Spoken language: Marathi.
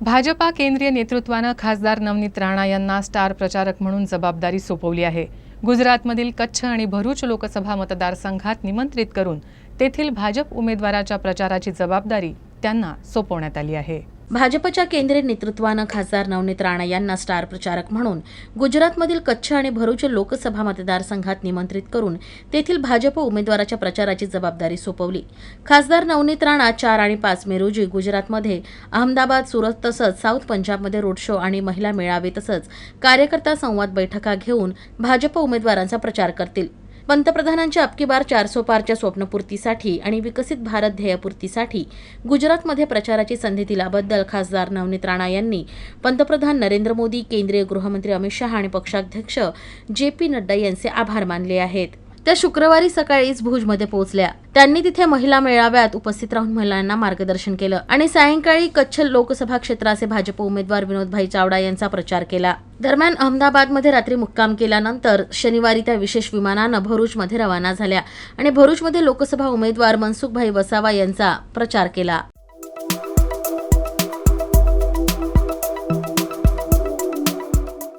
भाजपा केंद्रीय नेतृत्वानं खासदार नवनीत राणा यांना स्टार प्रचारक म्हणून जबाबदारी सोपवली आहे. गुजरातमधील कच्छ आणि भरूच लोकसभा मतदारसंघात निमंत्रित करून तेथील भाजप उमेदवाराच्या प्रचाराची जबाबदारी त्यांना सोपवण्यात आली आहे. भाजपच्या केंद्रीय नेतृत्वानं खासदार नवनीत राणा यांना स्टार प्रचारक म्हणून गुजरातमधील कच्छ आणि भरूच लोकसभा मतदारसंघात निमंत्रित करून तेथील भाजप उमेदवाराच्या प्रचाराची जबाबदारी सोपवली. खासदार नवनीत राणा चार आणि पाच मे रोजी गुजरातमध्ये अहमदाबाद सुरत तसंच साऊथ पंजाबमध्ये रोड शो आणि महिला मेळावे तसंच कार्यकर्ता संवाद बैठका घेऊन भाजप उमेदवारांचा प्रचार करतील. पंतप्रधानांच्या अबकी बार चारसो पारच्या स्वप्नपूर्तीसाठी आणि विकसित भारत ध्येयपूर्तीसाठी गुजरातमध्ये प्रचाराची संधी दिल्याबद्दल खासदार नवनीत राणा यांनी पंतप्रधान नरेंद्र मोदी केंद्रीय गृहमंत्री अमित शहा आणि पक्षाध्यक्ष जे पी नड्डा यांचे आभार मानले आहेत. त्या शुक्रवारी सकाळीच भुजमध्ये पोहोचल्या. त्यांनी तिथे महिला मेळाव्यात उपस्थित राहून महिलांना मार्गदर्शन केलं आणि सायंकाळी कच्छ लोकसभा क्षेत्राचे भाजप उमेदवार विनोदभाई चावडा यांचा प्रचार केला. दरम्यान अहमदाबादमध्ये रात्री मुक्काम केल्यानंतर शनिवारी त्या विशेष विमानानं भरूचमध्ये रवाना झाल्या आणि भरूचमध्ये लोकसभा उमेदवार मनसुखभाई वसावा यांचा प्रचार केला.